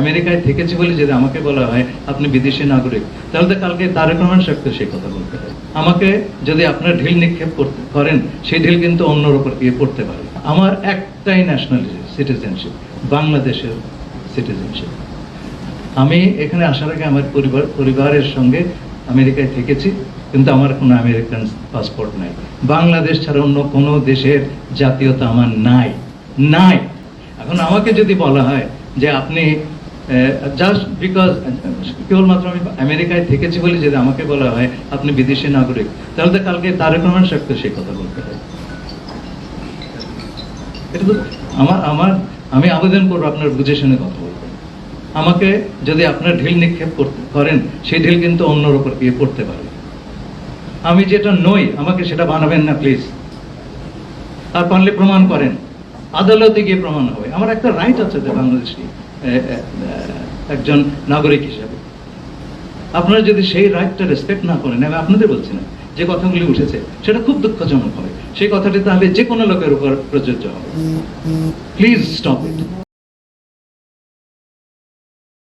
আমেরিকায় থেকেছি বলে যদি আমাকে বলা হয়, আপনি বিদেশি নাগরিক, তাহলে তো কালকে তারেক রহমান সাহেবকে সেই কথা বলতে হয়। আমাকে যদি আপনার ঢিল নিক্ষেপ করতে করেন, সেই ঢিল কিন্তু অন্যর উপর গিয়ে পড়তে পারে। আমার একটাই ন্যাশনাল সিটিজেনশিপ বাংলাদেশের সিটিজেনশিপ আমি এখানে আসার আগে আমার পরিবার, পরিবারের সঙ্গে আমেরিকায় থেকেছি, কিন্তু আমার কোনো আমেরিকান পাসপোর্ট নাই। বাংলাদেশ ছাড়া অন্য কোনো দেশের জাতীয়তা আমার নাই নাই। এখন আমাকে যদি বলা হয় যে আপনি জাস্ট বিকজ কেবলমাত্র আমি আমেরিকায় থেকেছি বলে যদি আমাকে বলা হয় আপনি বিদেশি নাগরিক তাহলে তো কালকে তারেক রহমান সাহেবকে সেই কথা বলতে হয় আমার আমার আমি আবেদন করব আপনার বুঝে শুনে কথা বলবেন আমাকে যদি আপনার ঢিল নিক্ষেপ করতে করেন সেই ঢিল কিন্তু অন্যর উপর গিয়ে পড়তে পারে। আমি যেটা নই আমাকে সেটা বানাবেন না প্লিজ আর পারলে প্রমাণ করেন। আদালতে গিয়ে প্রমাণ হবে। আমার একটা রাইট আছে বাংলাদেশি এ, একজন নাগরিক হিসাবে। আপনারা যদি সেই রাইটটা রেসপেক্ট না করেন, আমি আপনাদের বলছি না, যে কথাগুলি উঠেছে, সেটা খুব দুঃখজনক হবে। সেই কথাটি তাহলে যে কোনো লোকের উপর প্রযোজ্য হবে। Please stop it